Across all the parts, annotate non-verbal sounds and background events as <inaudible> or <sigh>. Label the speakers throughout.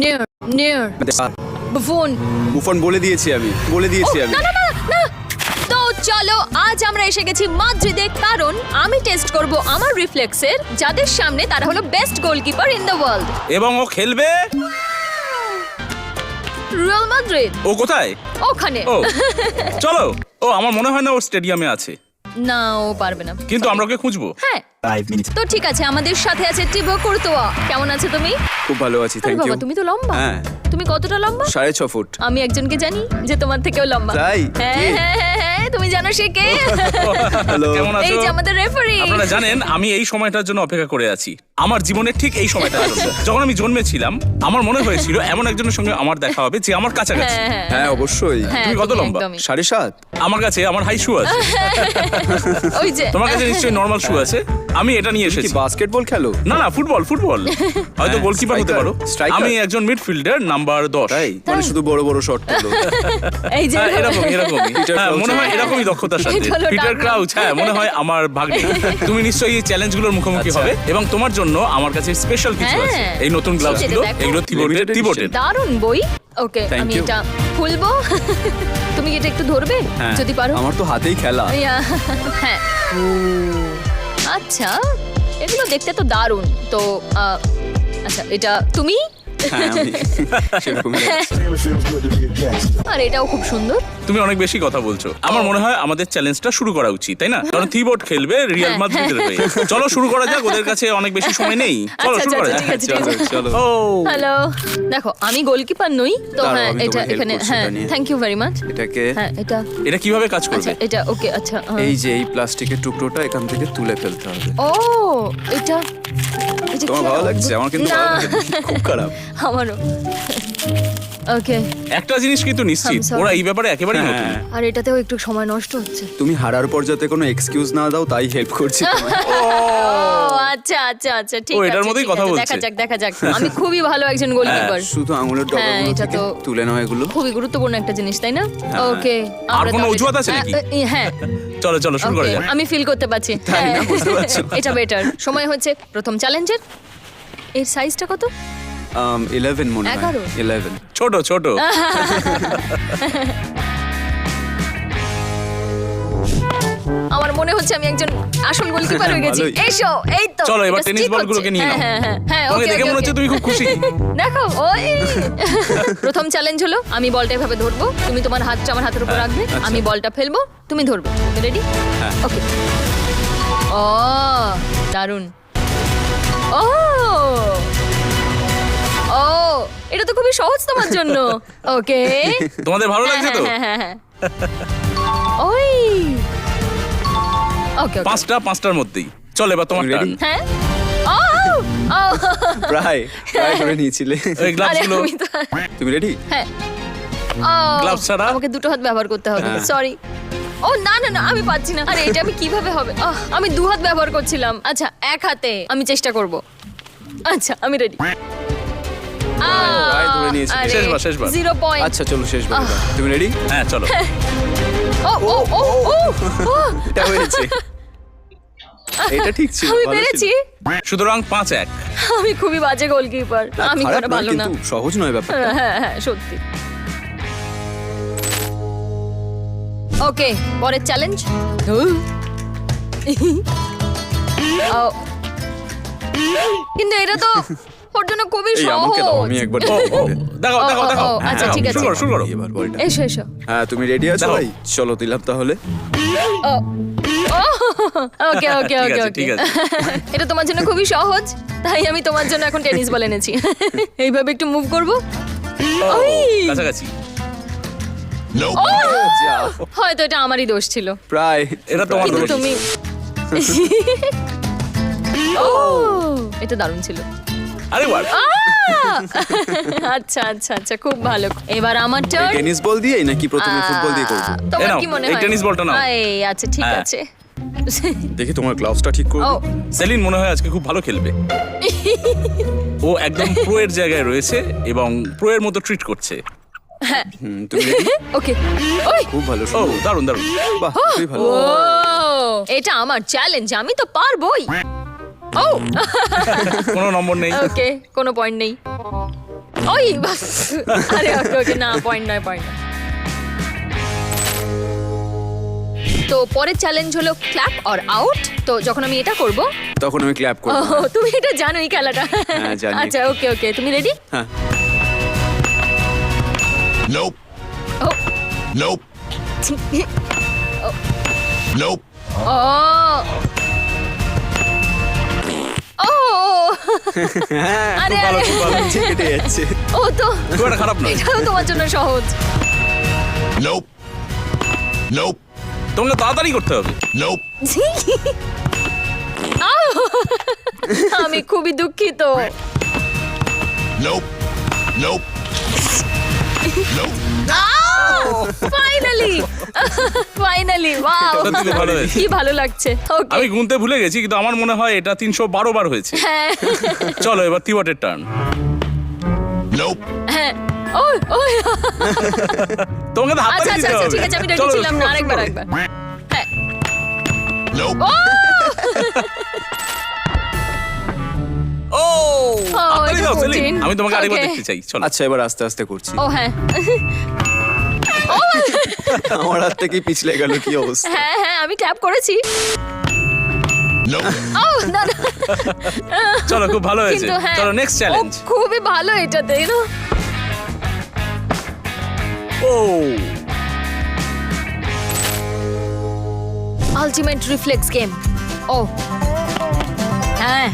Speaker 1: Near near বুফুন
Speaker 2: Buffon বলে দিয়েছি আমি বলে দিয়েছি আমি।
Speaker 1: না না না না তো চলো আজ আমরা এসে গেছি মাদ্রিদে কারণ আমি টেস্ট করব আমার রিফ্লেক্সের যাদের সামনে তারা হলো best goalkeeper in the world
Speaker 3: এবং ও খেলবে?
Speaker 1: রিয়াল মাদ্রিদ
Speaker 3: ও কোথায়?
Speaker 1: ওখানে।
Speaker 3: ও চলো। ও আমার মনে হয় না ও স্টেডিয়ামে আছে।
Speaker 1: না ও পারবে না।
Speaker 3: কিন্তু আমরা ওকে খুঁজবো।
Speaker 1: হ্যাঁ। তো ঠিক আছে আমাদের সাথে আছে টিবো কুর্তোয়া। কেমন আছো তুমি?
Speaker 2: খুব ভালো আছি
Speaker 1: আরে
Speaker 2: থ্যাংক ইউ
Speaker 1: বাবা তুমি তো লম্বা।
Speaker 2: হ্যাঁ।
Speaker 1: তুমি কতটা লম্বা?
Speaker 2: সাড়ে ছ ফুট।
Speaker 1: আমি একজনকে জানি যে তোমার থেকেও লম্বা।
Speaker 2: তাই?
Speaker 1: হ্যাঁ
Speaker 2: কে?
Speaker 1: হ্যাঁ হ্যাঁ হ্যাঁ তুমি জানো সে কে? <laughs>
Speaker 2: হ্যালো
Speaker 3: কেমন
Speaker 1: এই
Speaker 3: আছো
Speaker 1: যে আমাদের রেফারি
Speaker 3: আপনারা জানেন আমি এই সময়টার জন্য অপেক্ষা করে আছি। আমার জীবনের ঠিক এই সময়টা <laughs> যখন আমি জন্মেছিলাম আমার মনে হয়েছিল এমন একজনের সঙ্গে আমার দেখা হবে যে আমার কাছাকাছি।
Speaker 1: হ্যাঁ হ্যাঁ।
Speaker 2: হ্যাঁ অবশ্যই।
Speaker 1: হ্যাঁ,
Speaker 3: তুমি কত লম্বা?
Speaker 2: সাড়ে সাত।
Speaker 3: আমার কাছে আমার হাই শু আছে। <laughs>
Speaker 1: ওই যে।
Speaker 3: তোমার কাছে নিশ্চয়ই নর্মাল শু আছে। আমি এটা নিয়ে এসেছি।
Speaker 2: বাস্কেটবল খেলো?
Speaker 3: না না ফুটবল ফুটবল <laughs> হয়তো
Speaker 2: হ্যাঁ,
Speaker 3: গোলকিপার হতে পারো। আমি একজন মিডফিল্ডার নাম্বার দশ।
Speaker 2: তাই? মানে শুধু বড় বড় শট করল
Speaker 1: এই যে
Speaker 3: এরকম।
Speaker 2: Crouch।
Speaker 3: মনে হয় এরকমই দক্ষতার সাথে। পিটার ক্রাউচ হ্যাঁ মনে হয় আমার ভাগ্নে। তুমি নিশ্চয়ই এই চ্যালেঞ্জগুলোর মুখোমুখি
Speaker 2: আচ্ছা।
Speaker 3: হবে এবং তোমার জন্য আমার কাছে স্পেশাল কিছু আছে।
Speaker 1: হ্যাঁ।
Speaker 3: এই নতুন গ্লাভসগুলো এগুলো থিবোটের
Speaker 2: Limited
Speaker 3: দারুণ
Speaker 1: দারুণ বই। ওকে আমি এটা খুলবো। <laughs> তুমি এটা একটু ধরবে?
Speaker 2: হ্যাঁ।
Speaker 1: যদি পারো।
Speaker 2: আমার তো হাতেই খেলা।
Speaker 1: হ্যাঁ। আচ্ছা এগুলো দেখতে তো দারুণ তো আহ, আচ্ছা এটা তুমি?
Speaker 2: হ্যাঁ আমি <laughs> সেরকমই লাগছে।
Speaker 1: আর এটাও খুব সুন্দর।
Speaker 3: তুমি অনেক বেশি কথা বলছো। আমার মনে হয় আমাদের চ্যালেঞ্জটা শুরু করা উচিত তাই না? কারণ থিবোট খেলবে রিয়াল
Speaker 1: হ্যাঁ,
Speaker 3: মাদ্রিদের হয়ে। চলো শুরু করা যাক ওদের কাছে অনেক বেশি সময় নেই। চলো
Speaker 1: আচ্ছা,
Speaker 3: শুরু করা
Speaker 1: আচ্ছা,
Speaker 3: যাক।
Speaker 1: ঠিক আছে, ঠিক
Speaker 2: চলো
Speaker 1: আছে।
Speaker 2: চলো।
Speaker 3: ও।
Speaker 1: হ্যালো দেখো আমি গোলকিপার নই তো
Speaker 2: দাঁড়াও,
Speaker 1: হ্যাঁ
Speaker 2: আমি
Speaker 1: এটা
Speaker 2: তোমায় help
Speaker 1: এখানে
Speaker 2: করছি
Speaker 1: হ্যাঁ
Speaker 2: এটা নিয়ে।
Speaker 1: থ্যাংক ইউ ভেরি মাচ
Speaker 2: এটাকে
Speaker 1: হ্যাঁ এটা
Speaker 3: এটা কীভাবে কাজ করবে?
Speaker 1: আচ্ছা এটা ওকে আচ্ছা আহ,
Speaker 2: এই যে এই প্লাস্টিকের টুকরোটা এখান থেকে তুলে ফেলতে হবে।
Speaker 1: ও এটা
Speaker 2: তোমার ভালো লাগছে আমার কিন্তু ভালো খুব খারাপ।
Speaker 1: আমারও। ওকে
Speaker 3: একটা জিনিস কিন্তু নিশ্চিত?
Speaker 1: I'm sorry.
Speaker 3: ওরা এই ব্যাপারে একেবারেই নতুন।
Speaker 2: হ্যাঁ
Speaker 1: আর এটাতেও একটু সময় নষ্ট হচ্ছে।
Speaker 2: তুমি হারার পর যাতে কোনো এক্সকিউজ না দাও তাই হেল্প করছি তোমায়। <laughs>
Speaker 1: ও আচ্ছা আচ্ছা আচ্ছা ঠিক
Speaker 3: ও,
Speaker 1: আছে
Speaker 3: এটার মধ্যেই
Speaker 1: ঠিক
Speaker 3: কথা
Speaker 1: আছে,
Speaker 3: বলছে।
Speaker 1: দেখা যাক দেখা যাক। <laughs> আমি খুবই ভালো একজন গোলকিপার
Speaker 2: শুধু আঙুলের
Speaker 1: হ্যাঁ,
Speaker 2: ডগাগুলো
Speaker 1: এটা
Speaker 2: থেকে
Speaker 1: তো-
Speaker 2: তুলে নাও এগুলো।
Speaker 1: খুবই গুরুত্বপূর্ণ একটা জিনিস তাই না? ওকে
Speaker 3: আর কোনো অজুহাত আছে নাকি?
Speaker 1: হ্যাঁ। <laughs>
Speaker 3: চলো চলো শুরু করা যাক।
Speaker 1: আমি ফিল করতে পারছি।
Speaker 2: তাই
Speaker 1: হ্যাঁ।
Speaker 2: বুঝতে পারছ?
Speaker 1: এটা বেটার সময় হচ্ছে প্রথম চ্যালেঞ্জের এর সাইজটা কত?
Speaker 2: ইলেভেন মনে হয়
Speaker 1: এগারো?
Speaker 2: ইলেভেন
Speaker 3: ছোট ছোট
Speaker 1: আমার মনে হচ্ছে আমি একজন আসল গোলকিপার <laughs> হয়ে গেছি
Speaker 2: ভালোই।
Speaker 1: এসো এই তো
Speaker 3: চলো, এবার
Speaker 1: এটা
Speaker 3: টেনিস
Speaker 1: stick
Speaker 3: বলগুলোকে
Speaker 1: হচ্ছে।
Speaker 3: নিয়ে নাও।
Speaker 1: হ্যাঁ হ্যাঁ হ্যাঁ
Speaker 3: তোমাকে
Speaker 1: ওকে
Speaker 3: দেখে মনে হচ্ছে তুমি খুব খুশি <laughs>
Speaker 1: দেখো ওই প্রথম চ্যালেঞ্জ হলো আমি বলটা এভাবে ধরবো তুমি তোমার হাতটা আমার হাতের উপর রাখবে
Speaker 2: আচ্ছা।
Speaker 1: আমি বলটা ফেলব তুমি ধরবে রেডি
Speaker 2: হ্যাঁ।
Speaker 1: ওকে ও দারুণ ও এটা তো খুবই সহজ তোমার জন্য। <laughs> ওকে
Speaker 3: তোমাদের ভালো লাগছে তো?
Speaker 1: হ্যাঁ হ্যাঁ হ্যাঁ <laughs> ওই। ওকে ওকে
Speaker 3: পাঁচটা পাঁচটার মধ্যেই। চলো এবার তোমার টার্ন
Speaker 1: হ্যাঁ।
Speaker 2: প্রায় প্রায় করে নিয়েছিলে।
Speaker 3: গ্লাভসগুলো
Speaker 1: আমি
Speaker 2: তুমি রেডি
Speaker 1: হ্যাঁ। ও
Speaker 3: ছাড়া?
Speaker 1: আমাকে দুটো হাত ব্যবহার করতে হবে। সরি ও না না না আমি পাচ্ছি না। আরে এটা আমি কীভাবে হবে? আমি দু হাত ব্যবহার করছিলাম। আচ্ছা এক হাতে আমি চেষ্টা করব। আচ্ছা আমি রেডি
Speaker 2: প্রায় ধরে নিয়েছি।
Speaker 3: শেষবার, শেষবার।
Speaker 1: জিরো পয়েন্ট
Speaker 2: আচ্ছা চলো শেষ বার এবার। তুমি রেডি
Speaker 3: হ্যাঁ চলো। <laughs>
Speaker 1: ও ও ও ও ও,
Speaker 2: এটা হয়েছে। <laughs> এটা ঠিক ছিল
Speaker 1: আমি
Speaker 2: ভালো ছিল।
Speaker 1: পেরেছি।
Speaker 3: সুতরাং পাঁচ এক।
Speaker 1: আমি খুবই বাজে গোলকিপার
Speaker 2: না,
Speaker 1: আমি
Speaker 2: খারাপ
Speaker 1: করা
Speaker 2: নয়,
Speaker 1: ভালো না।
Speaker 2: কিন্তু সহজ নয় ব্যাপারটা।
Speaker 1: হ্যাঁ হ্যাঁ সত্যি। ওকে পরের চ্যালেঞ্জ <laughs> কিন্তু এটা তো ওর জন্য খুবই
Speaker 2: এই আমাকে দাও
Speaker 1: সহজ
Speaker 2: আমি একবার
Speaker 3: ও ও,
Speaker 1: ও, আচ্ছা, ঠিক আছে।
Speaker 3: শুরু করো শুরু করো
Speaker 2: এবার বলটা
Speaker 1: এসো এসো।
Speaker 2: হ্যাঁ তুমি রেডি আছো?
Speaker 3: দাও।
Speaker 2: ভাই চলো দিলাম তাহলে।
Speaker 1: ওকে ওকে
Speaker 3: ঠিক
Speaker 1: ওকে
Speaker 3: আছে,
Speaker 1: ওকে।
Speaker 3: ঠিক আছে। <laughs>
Speaker 1: এটা তোমার জন্য খুবই সহজ তাই আমি তোমার জন্য এখন টেনিস বল এনেছি। <laughs> এইভাবে একটু মুভ করব? ওই!
Speaker 3: কাছাকাছি!
Speaker 1: হয়তো এটা আমারই দোষ ছিল।
Speaker 2: প্রায়
Speaker 3: এটা তোমার
Speaker 1: কিন্তু
Speaker 3: দোষ।
Speaker 1: তুমি <laughs> ও এটা দারুণ ছিল।
Speaker 3: আরে
Speaker 1: আচ্ছা আচ্ছা আচ্ছা খুব ভালো। এবার আমার টার্ন
Speaker 2: টেনিস বল দিয়ে নাকি প্রথমে ফুটবল দিয়ে করব?
Speaker 1: তোমার কি মনে হয়?
Speaker 3: টেনিস বলটা নাও।
Speaker 1: এই আচ্ছা ঠিক
Speaker 3: হ্যাঁ।
Speaker 1: আছে।
Speaker 2: দেখি তোমার গ্লাভসটা ঠিক
Speaker 1: ও।
Speaker 2: করব
Speaker 3: সেলিন মনে হয় আজকে খুব ভালো খেলবে। ও একদম প্রো এর জায়গায় রয়েছে এবং প্রো এর মতো ট্রিট করছে।
Speaker 2: ready?
Speaker 1: ওকে।
Speaker 2: খুব ভালো
Speaker 3: ও
Speaker 2: সুন্দর।
Speaker 3: দারুণ দারুণ।
Speaker 2: বাহ খুবই ভালো।
Speaker 1: এটা আমার চ্যালেঞ্জ আমি তো পারবোই। ও <laughs>
Speaker 3: কোনো নম্বর নেই।
Speaker 1: ওকে কোনো পয়েন্ট নেই। ওই বাস। আরে ওকে ওকে না পয়েন্ট নয় পয়েন্ট তো পরের চ্যালেঞ্জ হলো ক্ল্যাপ অর আউট তো যখন আমি এটা করব
Speaker 2: তখন আমি ক্ল্যাপ করব।
Speaker 1: তুমি এটা জানো এই খেলাটা।
Speaker 2: হ্যাঁ,
Speaker 1: আচ্ছা ওকে ওকে তুমি রেডি
Speaker 2: হ্যাঁ।
Speaker 4: Nope. Nope.
Speaker 1: ও ও।
Speaker 2: হ্যাঁ
Speaker 1: আরে
Speaker 2: ভালো
Speaker 1: আরে
Speaker 2: খুব ভালো নিচে কেটে যাচ্ছে
Speaker 1: ও তো
Speaker 3: খুব একটা খারাপ নয়
Speaker 1: এটাও তোমার জন্য সহজ
Speaker 4: Nope. Nope.
Speaker 3: তোমাকে তাড়াতাড়ি করতে হবে
Speaker 4: Nope.
Speaker 1: আমি খুবই দুঃখিত
Speaker 4: Nope. Nope. Nope.
Speaker 1: Finally finally wow
Speaker 3: ভালো
Speaker 1: কি ভালো লাগছে। ওকে
Speaker 3: আমি গুনতে ভুলে গেছি কিন্তু আমার মনে হয় এটা তিনশো বারো বার হয়েছে।
Speaker 1: হ্যাঁ।
Speaker 3: চলো এবার তিওয়াটের টার্ন
Speaker 4: Nope.
Speaker 1: হ্যাঁ। ওই ওই।
Speaker 3: তোমাকে তো হাত
Speaker 1: আচ্ছা আচ্ছা আচ্ছা ঠিক আছে আমি না আরেকবার হ্যাঁ. ও!
Speaker 3: ও!
Speaker 1: ও। কঠিন।
Speaker 3: আমি তোমাকে আরেকবার দেখতে চাই। চলো।
Speaker 2: আচ্ছা এবার আস্তে আস্তে করছি।
Speaker 1: ও হ্যাঁ। <laughs>
Speaker 2: আমার হাত থেকেই পিছলে গেল কি অবস্থা?
Speaker 1: হ্যাঁ হ্যাঁ আমি ক্ল্যাপ করেছি। না না
Speaker 3: চলো খুব ভালো হয়েছে।
Speaker 1: কিন্তু হ্যাঁ
Speaker 3: চলো নেক্সট
Speaker 1: ও
Speaker 3: চ্যালেঞ্জ
Speaker 1: খুবই ভালো এটাতে you know?
Speaker 3: ও
Speaker 1: আলটিমেট রিফ্লেক্স গেম ও হ্যাঁ।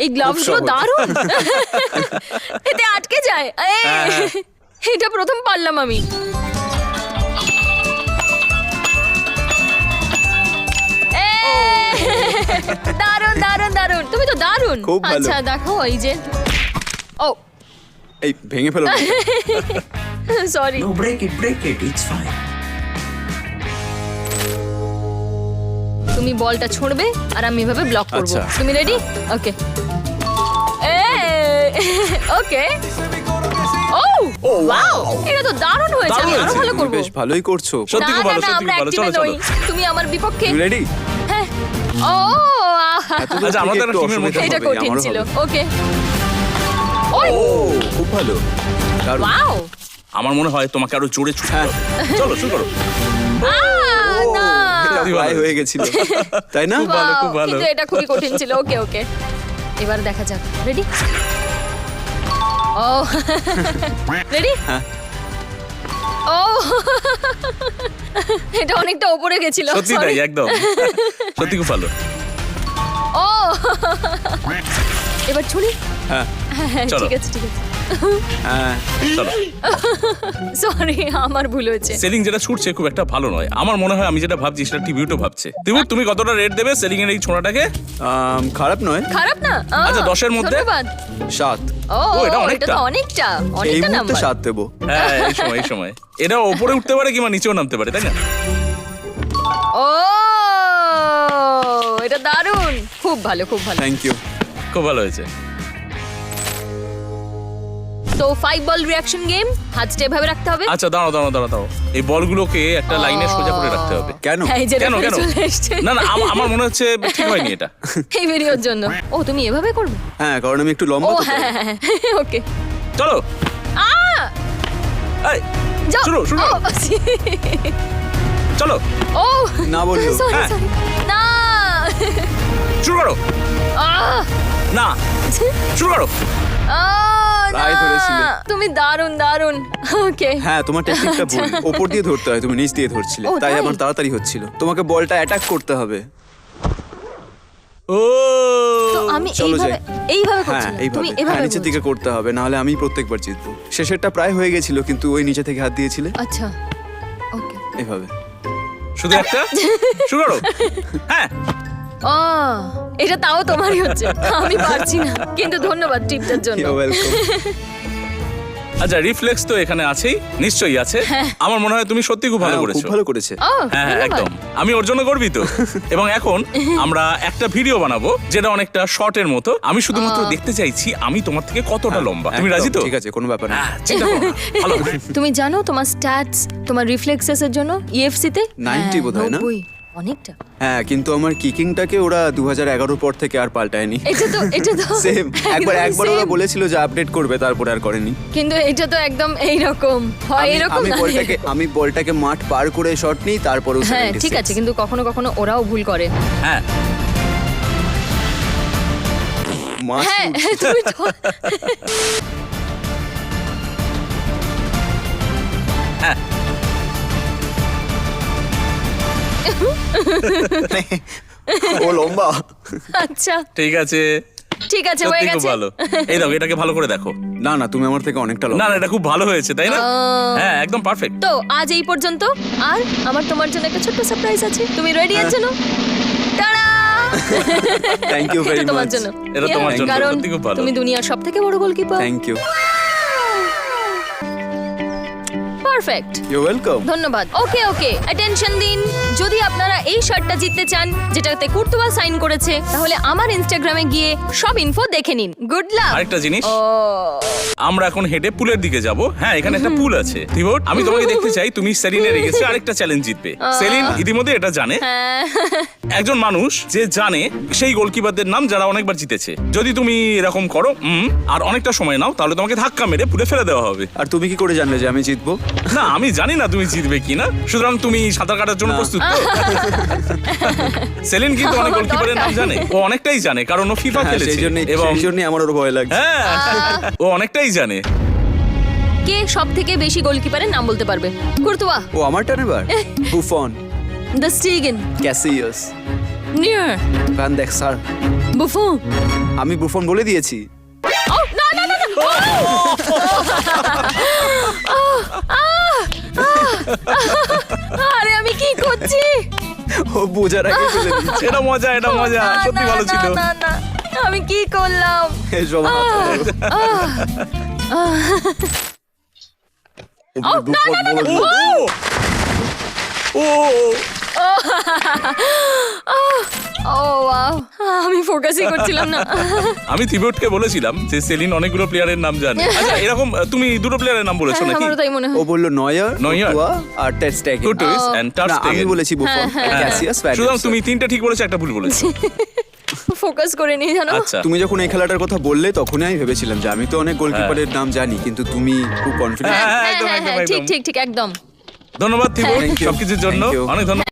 Speaker 1: এই
Speaker 2: গ্লাভসগুলো।
Speaker 1: দারুণ। <laughs> এতে আটকে যায়। এটা প্রথম পারলাম আমি। দারুণ দারুণ দারুণ। তুমি তো দারুণ। আচ্ছা দেখো এই যে। ও।
Speaker 2: এই ভেঙে ফেলো। <laughs>
Speaker 1: Sorry
Speaker 5: No, break it, break it. It's fine.
Speaker 1: তুমি বলটা ছুঁড়বে আর আমি এভাবে ব্লক করব।
Speaker 2: আচ্ছা।
Speaker 1: তুমি রেডি ওকে ওকে ও ওয়াও এটা তো দারুণ হয়েছে আমি
Speaker 3: আরও
Speaker 1: ভালো
Speaker 2: তুমি
Speaker 1: করব
Speaker 2: বেশ ভালোই করছ।
Speaker 3: সত্যি খুব ভালো সত্যি খুব ভালো। চলো চলো।
Speaker 1: তুমি আমার বিপক্ষে
Speaker 2: তুমি রেডি
Speaker 1: হ্যাঁ। ও
Speaker 3: আচ্ছা, আমাদের টিমের মধ্যে
Speaker 1: এটা কঠিন ছিল। ওকে
Speaker 2: ও খুব ভালো। দারুণ।
Speaker 1: ওয়াও
Speaker 3: আমার মনে হয় তোমাকে আরও জোরে ছুটতে
Speaker 2: হ্যাঁ।
Speaker 3: চলো শুরু করো।
Speaker 2: প্রায় হয়ে গেছিল। <laughs> তাই না?
Speaker 3: ভালো, খুব ভালো।
Speaker 1: কিন্তু এটা খুবই কঠিন ছিল। ওকে ওকে। এবার দেখা যাক। রেডি ও রেডি
Speaker 2: হ্যাঁ।
Speaker 1: ও <laughs> এটা অনেকটা উপরে গেছিল
Speaker 3: সত্যি তাই একদম। সত্যি খুব ভালো।
Speaker 1: ও <laughs> এবার ছুরি
Speaker 2: হ্যাঁ।
Speaker 3: চলো।
Speaker 1: ঠিক আছে ঠিক আছে।
Speaker 2: হ্যাঁ
Speaker 3: চলো। <laughs>
Speaker 1: সরি আমার ভুল হয়েছে।
Speaker 3: সেলিং যেটা ছুটছে খুব একটা ভালো নয়। আমার মনে হয় আমি যেটা ভাবছি সেটা টিভিউটো ভাবছে। টিভিউ তুমি কতটা রেট দেবে সেলিং এর এই ছোঁড়াটাকে?
Speaker 2: খারাপ নয়।
Speaker 1: খারাপ না?
Speaker 3: আচ্ছা, দশের মধ্যে?
Speaker 1: ধন্যবাদ।
Speaker 2: সাত।
Speaker 1: ও
Speaker 3: ও, এটা
Speaker 1: এটা
Speaker 3: অনেকটা।
Speaker 1: অনেকটা অনেকটা নাম্বার
Speaker 2: সাত দেবো।
Speaker 3: হ্যাঁ এই সময় এই সময়। এটা ওপরে উঠতে পারে কিংবা নিচেও নামতে পারে তাই না?
Speaker 1: ও এটা দারুণ। খুব ভালো খুব ভালো।
Speaker 2: থ্যাংক ইউ
Speaker 3: খুব ভালো হয়েছে।
Speaker 1: তো ফাইভ বল রিয়াকশন গেম হাতটা এভাবে রাখতে হবে।
Speaker 3: আচ্ছা দাঁড়াও দাঁড়াও দাঁড়াও দাঁড়াও। এই বলগুলোকে একটা লাইনে সোজা করে রাখতে হবে।
Speaker 2: কেন?
Speaker 1: এই যে
Speaker 3: কেন কেন?
Speaker 1: চলে এসছে।
Speaker 3: না না আম- আমার মনে হচ্ছে ঠিক হয়নি এটা। <laughs>
Speaker 1: এই ভিডিওর জন্য। ও তুমি এভাবে করবে?
Speaker 2: হ্যাঁ কারণ আমি একটু
Speaker 1: ও
Speaker 2: লম্বা তো
Speaker 1: হ্যাঁ
Speaker 2: তাই।
Speaker 1: হ্যাঁ হ্যাঁ ওকে
Speaker 3: চলো।
Speaker 1: আ!
Speaker 3: এই,
Speaker 1: যাও।
Speaker 3: শুরু, শুরু
Speaker 1: ও,
Speaker 3: চলো।
Speaker 1: ও
Speaker 2: না বলল।
Speaker 1: সরি
Speaker 3: হ্যাঁ।
Speaker 1: সরি না।
Speaker 3: শুরু করো।
Speaker 1: আহ,
Speaker 3: না। শুরু করো।
Speaker 2: প্রায় ধরেছিলে।
Speaker 1: তুমি দারুণ দারুণ। ওকে।
Speaker 2: হ্যাঁ তোমার টেকনিকটা ভুল। ওপর দিয়ে ধরতে হয় তুমি নিচ দিয়ে ধরছিলে।
Speaker 1: ও,
Speaker 2: তাই
Speaker 1: তাই?
Speaker 2: আমার তাড়াতাড়ি হচ্ছিল। তোমাকে বলটা অ্যাটাক করতে হবে।
Speaker 3: ও!
Speaker 1: তো আমি
Speaker 2: চলো
Speaker 1: এইভাবে
Speaker 2: যাই।
Speaker 1: এইভাবে
Speaker 2: হ্যাঁ
Speaker 1: করছি?
Speaker 2: এইভাবে।
Speaker 1: তুমি
Speaker 2: হ্যাঁ
Speaker 1: এভাবে
Speaker 2: নিচের
Speaker 1: বলছো।
Speaker 2: দিকে করতে হবে নাহলে আমি প্রত্যেকবার জিতবো। শেষেরটা প্রায় হয়ে গেছিল কিন্তু ওই নিচে থেকে হাত দিয়েছিলে।
Speaker 1: আচ্ছা। ওকে।
Speaker 2: এভাবে।
Speaker 3: শুধু একটা? শুরু করো। <laughs> হ্যাঁ।
Speaker 1: ও এটা তাও তোমারই হচ্ছে। আমি পারছি না। কিন্তু ধন্যবাদ টিপটার জন্য।
Speaker 3: আচ্ছা রিফ্লেক্স তো এখানে আছেই নিশ্চয়ই আছে। আমার মনে হয় তুমি সত্যি খুব ভালো
Speaker 2: হ্যাঁ,
Speaker 3: করেছ।
Speaker 2: খুব ভালো করেছে।
Speaker 3: হ্যাঁ হ্যাঁ, একদম। আমি ওর জন্য গর্বিত। এবং এখন আমরা একটা ভিডিও বানাবো যেটা অনেকটা শর্টের মতো। আমি শুধুমাত্র দেখতে চাইছি আমি তোমার থেকে কতটা লম্বা। তুমি রাজি তো?
Speaker 2: ঠিক আছে কোনো ব্যাপার না।
Speaker 3: হ্যাঁ, চিন্তা করো ভালো <laughs>
Speaker 1: তুমি জানো তোমার স্ট্যাটস তোমার রিফ্লেক্সেস এর জন্য E ইএফসি তে?
Speaker 2: 90 বোধহয় না?
Speaker 1: অনেকটা।
Speaker 2: হ্যাঁ কিন্তু আমার কিকিংটাকে ওরা দু হাজার পর থেকে আর পাল্টায়নি।
Speaker 1: এটা তো এটা তো <laughs>
Speaker 2: সেম একবার
Speaker 1: একদম
Speaker 2: একবার ওরা
Speaker 1: same।
Speaker 2: বলেছিল যে আপডেট করবে তারপরে আর করেনি।
Speaker 1: কিন্তু এটা তো একদম এইরকম। হয়
Speaker 2: আমি-
Speaker 1: এরকম
Speaker 2: আমি
Speaker 1: না?
Speaker 2: বলটাকে আমি বলটাকে মাঠ পার করে শট নিই তারপরেও
Speaker 1: হ্যাঁ
Speaker 2: 76
Speaker 1: ঠিক আছে কিন্তু কখনো কখনো ওরাও ভুল করে।
Speaker 3: হ্যাঁ।
Speaker 2: মাঠ
Speaker 1: হ্যাঁ <laughs> তুমি তো- <laughs>
Speaker 2: ও লম্বা।
Speaker 1: আচ্ছা।
Speaker 3: ঠিক আছে।
Speaker 1: ঠিক আছে হয়ে গেছে।
Speaker 3: ভালো। এই দেখো এটাকে ভালো করে দেখো।
Speaker 2: না না তুমি আমার থেকে অনেকটা
Speaker 3: না না এটা খুব ভালো হয়েছে তাই না? হ্যাঁ একদম পারফেক্ট
Speaker 1: তো আজ এই পর্যন্ত। আর আমার তোমার জন্য একটা ছোট্ট সারপ্রাইজ আছে। তুমি রেডি আছো না?
Speaker 2: থ্যাংক ইউ ভেরি
Speaker 1: এটা তোমার
Speaker 2: মাচ
Speaker 1: জন্য।
Speaker 3: এটা তোমার জন্য, সত্যি খুব ভালো।
Speaker 1: তুমি দুনিয়ার সব থেকে বড় goalkeeper
Speaker 2: thank you
Speaker 1: perfect
Speaker 2: you welcome
Speaker 1: ধন্যবাদ। ওকে ওকে অ্যাটেনশন দিন। যদি আপনারা এই শার্টটা জিততে চান যেটাতে কুর্তুবা সাইন করেছে তাহলে আমার ইনস্টাগ্রামে গিয়ে সব ইনফো দেখে নিন। গুড লাক
Speaker 3: আরেকটা জিনিস?
Speaker 1: ও
Speaker 3: আমরা এখন হেঁটে পুলের দিকে যাব। হ্যাঁ এখানে একটা পুল আছে। থিবোট আমি তোমাকে দেখতে চাই তুমি সেলিনের এগেছে আরেকটা চ্যালেঞ্জ জিতবে। সেলিন ইতিমধ্যে এটা জানে।
Speaker 1: হ্যাঁ।
Speaker 3: একজন মানুষ যে জানে সেই গোলকিপারদের নাম যারা অনেকবার জিতেছে। যদি তুমি এরকম করো আর অনেকটা সময় নাও তাহলে তোমাকে ধাক্কা মেরে পুলে ফেলে দেওয়া হবে।
Speaker 2: আর তুমি কি করে জানলে যে আমি জিতবো?
Speaker 3: না আমি জানি না তুমি জিতবে কিনা। সুতরাং তুমি সাঁতার কাটার জন্য প্রস্তুত? <laughs> সেলিন কিন্তু অনেক গোলকিপারের নাম জানে। ও অনেকটাই জানে কারণ ও ফিফা
Speaker 2: হ্যাঁ,
Speaker 3: খেলেছে। এবং
Speaker 2: সেই জন্যই আমার ওর ভয় লাগছে।
Speaker 3: হ্যাঁ। ও অনেকটাই জানে?
Speaker 1: কে সব থেকে বেশি গোলকিপারের নাম বলতে পারবে? কুর্তুবা
Speaker 2: ও আমার টার্ন এবার Buffon
Speaker 1: the Stegen
Speaker 2: Casillas
Speaker 1: Neuer
Speaker 2: van দেখ স্যার
Speaker 1: বুফু
Speaker 2: আমি বুফন বলে দিয়েছি।
Speaker 1: ও না না না না। আরে আমি কি করছি?
Speaker 2: ও বোঝার আগে ফেলে দিয়েছে।
Speaker 3: এটা মজা এটা মজা। সত্যি ভালো ছিল।
Speaker 1: না না। আমি কি করলাম?
Speaker 2: এসব হাত ধরো। বুফন বলে দিল।
Speaker 3: ও ও
Speaker 1: ও ওয়াও আমি ফোকাসই করছিলাম না।
Speaker 3: আমি থিবোটকে বলেছিলাম যে সেলিন অনেকগুলো প্লেয়ারের নাম জানে। আচ্ছা এরকম তুমি দুটো প্লেয়ারের নাম বলেছ নাকি?
Speaker 1: আমারও তাই মনে
Speaker 2: ও
Speaker 1: হয়
Speaker 2: বলল নয়ার। কুর্তুয়া আর
Speaker 3: এন্ড টার
Speaker 2: আমি বলেছি বুফন ক্যাসিয়াস
Speaker 3: সুতরাং তুমি তিনটা ঠিক বলেছ একটা ভুল বলেছ। <laughs>
Speaker 1: ফোকাস করে নি জানো?
Speaker 3: আচ্ছা।
Speaker 2: তুমি যখন এই খেলাটার কথা বললে তখনই আমি ভেবেছিলাম যে আমি তো অনেক গোলকিপারের নাম জানি কিন্তু তুমি খুব কনফিডেন্ট
Speaker 3: হ্যাঁ,
Speaker 1: হ্যাঁ
Speaker 3: একদম,
Speaker 1: হ্যাঁ
Speaker 3: একদম,
Speaker 1: হ্যাঁ ঠিক
Speaker 3: একদম।
Speaker 1: ঠিক ঠিক একদম।
Speaker 3: ধন্যবাদ থিবোট
Speaker 2: Thank you.
Speaker 3: সবকিছুর জন্য।
Speaker 2: Thank you.
Speaker 3: অনেক ধন্যবাদ।